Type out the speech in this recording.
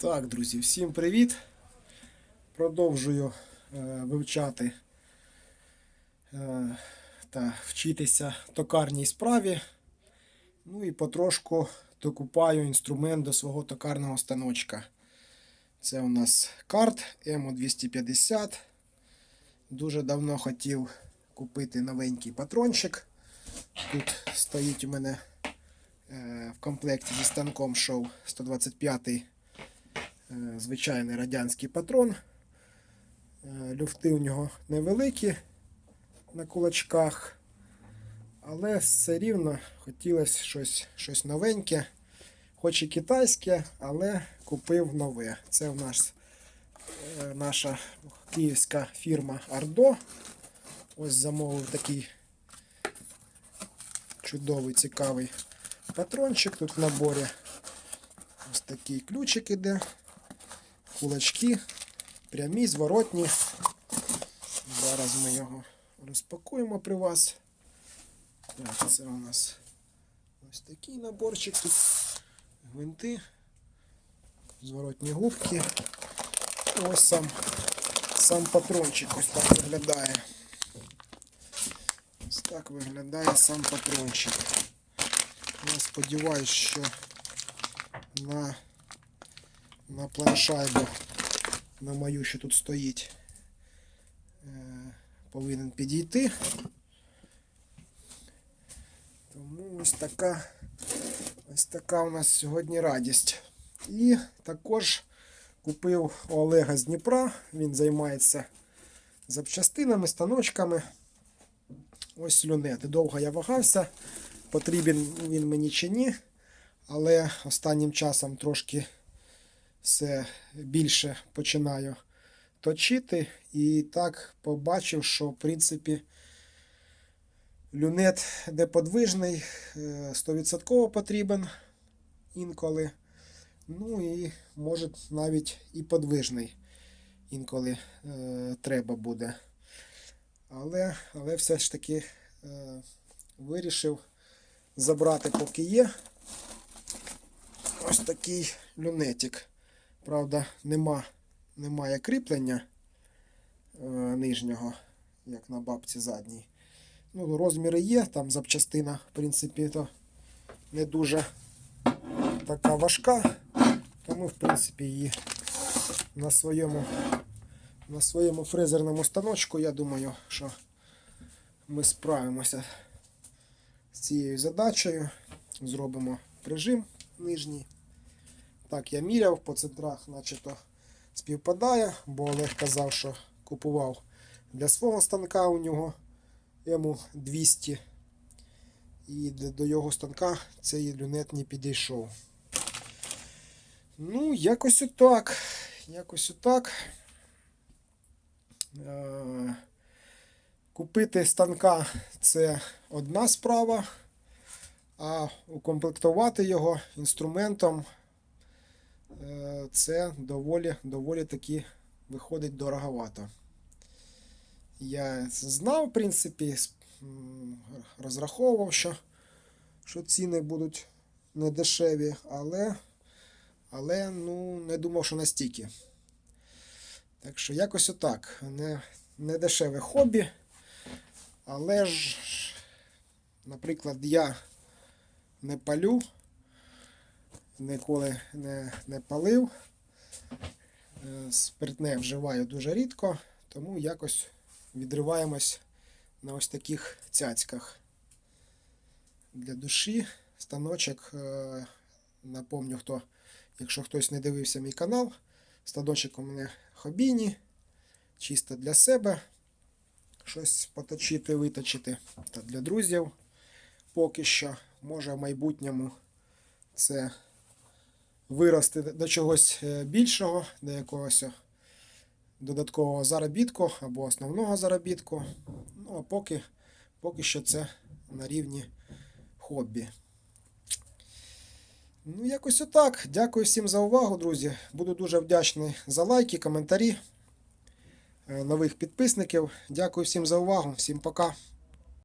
Так, друзі, всім привіт. Продовжую е, вивчати е, та вчитися токарній справі. Ну і потрошку докупаю інструмент до свого токарного станочка. Це у нас карт МО250. Дуже давно хотів купити новенький патрончик. Тут стоїть у мене е, в комплекті зі станком шов 125 е, звичайний радянський патрон. Е, Люфти у нього невеликі на кулачках, але все рівно хотілося щось, щось новеньке, хоч і китайське, але купив нове. Це в нас е, наша київська фірма Ардо. Ось замовив такий чудовий, цікавий патрончик. Тут в наборі ось такий ключик іде, кулачки, прямі, зворотні. Зараз ми його розпакуємо при вас. Так, це у нас ось такий наборчик. Тут гвинти, зворотні губки. Ось сам, сам патрончик ось так виглядає. Ось так виглядає сам патрончик. Я сподіваюся, що на, на планшайбу, на мою, що тут стоїть, е, повинен підійти. Тому ось така, ось така у нас сьогодні радість. І також купив у Олега з Дніпра. Він займається запчастинами, станочками. Ось люнет. Довго я вагався, потрібен він мені чи ні. Але останнім часом трошки все більше починаю точити. І так побачив, що в принципі люнет де подвижний, е, 100% потрібен інколи. Ну і може навіть і подвижний інколи е, треба буде. Але, але все ж таки е, вирішив забрати, поки є. Ось такий люнетик. Правда, нема, немає кріплення е, нижнього, як на бабці задній. Ну, розміри є, там запчастина, в принципі, то не дуже така важка. Тому, в принципі, її на своєму на своєму фрезерному станочку, я думаю, що ми справимося з цією задачею. Зробимо прижим нижній. Так, я міряв по центрах, начебто співпадає, бо Олег казав, що купував для свого станка у нього йому 200. І до його станка цей люнет не підійшов. Ну, якось отак. Якось отак. Е, Купити станка це одна справа, а укомплектувати його інструментом це доволі, доволі таки виходить дороговато. Я знав, в принципі, розраховував, що, що ціни будуть не дешеві, але, але ну, не думав, що настільки. Так що якось отак. Не, не дешеве хобі. Але ж, наприклад, я не палю, ніколи не, не палив. Е, Спиртне вживаю дуже рідко, тому якось відриваємось на ось таких цяцьках. Для душі станочок. е, Напомню, хто, якщо хтось не дивився мій канал, станочок у мене хобійні, чисто для себе. Щось поточити, виточити. Та для друзів поки що. Може в майбутньому це вирости до чогось е, більшого, до якогось додаткового заробітку або основного заробітку. Ну, а поки, поки що це на рівні хобі. Ну, якось отак. Дякую всім за увагу, друзі. Буду дуже вдячний за лайки, коментарі, е, нових підписників. Дякую всім за увагу. Всім пока.